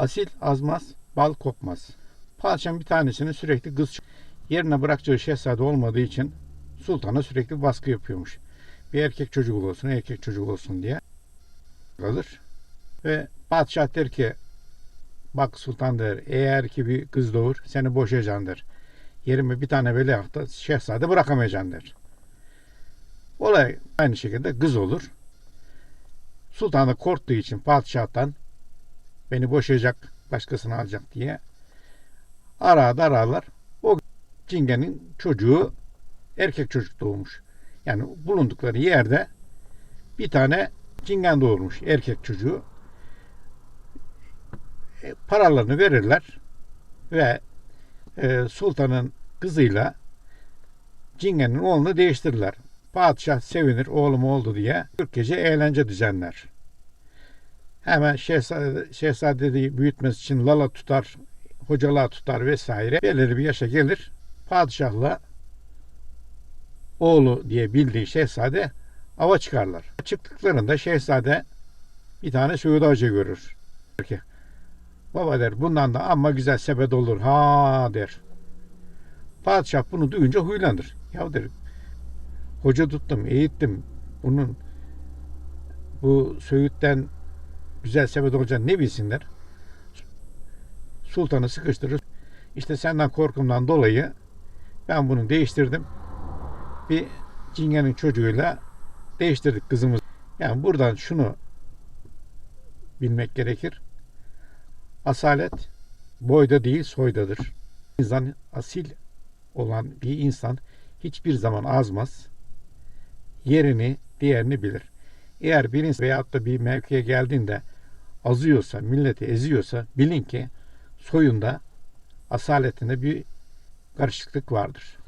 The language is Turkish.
Asil azmaz, bal kokmaz. Padişahın bir tanesinin sürekli kız yerine bırakacağı şehzade olmadığı için sultana sürekli baskı yapıyormuş. Bir erkek çocuk olsun, erkek çocuk olsun diye kalır. Ve padişah der ki bak sultan der eğer ki bir kız doğur seni boşayacağım der. Yerime bir tane veliahta şehzade bırakamayacaksın der. Olay aynı şekilde kız olur. Sultan da korktuğu için padişahtan beni boşayacak, başkasını alacak diye arada ararlar. O cingenin çocuğu erkek çocuk doğmuş. Yani bulundukları yerde bir tane cingen doğurmuş erkek çocuğu. E, paralarını verirler ve e, sultanın kızıyla cingenin oğlunu değiştirirler. Padişah sevinir oğlum oldu diye 40 gece eğlence düzenler. Hemen şehzade, şehzadeyi büyütmesi için lala tutar, hocalığa tutar vesaire. Belirli bir yaşa gelir. Padişahla oğlu diye bildiği şehzade ava çıkarlar. Çıktıklarında şehzade bir tane Söğüt Ağacı görür. Der ki, Baba der bundan da amma güzel sepet olur ha der. Padişah bunu duyunca huylanır. Ya der hoca tuttum, eğittim. Bunun bu Söğüt'ten güzel sepet olacağını ne bilsinler. Sultanı sıkıştırır. İşte senden korkumdan dolayı ben bunu değiştirdim. Bir cingenin çocuğuyla değiştirdik kızımız. Yani buradan şunu bilmek gerekir. Asalet boyda değil soydadır. İnsan asil olan bir insan hiçbir zaman azmaz. Yerini, diğerini bilir. Eğer bir insan veyahut da bir mevkiye geldiğinde azıyorsa, milleti eziyorsa bilin ki soyunda, asaletinde bir karışıklık vardır.